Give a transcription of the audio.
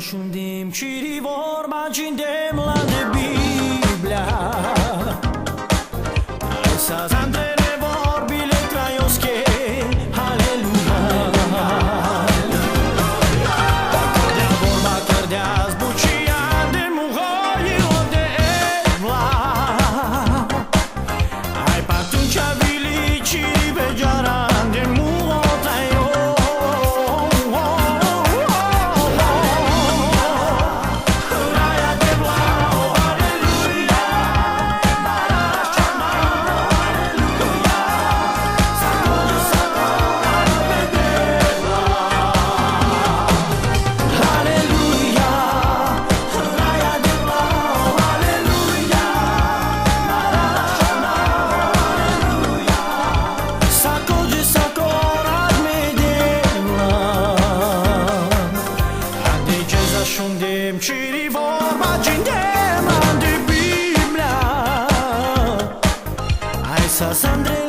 shumë qiri vorma që ndem la dhe Biblia Ai Așundem ciri vorba Gindem în Biblia Hai să se îndrept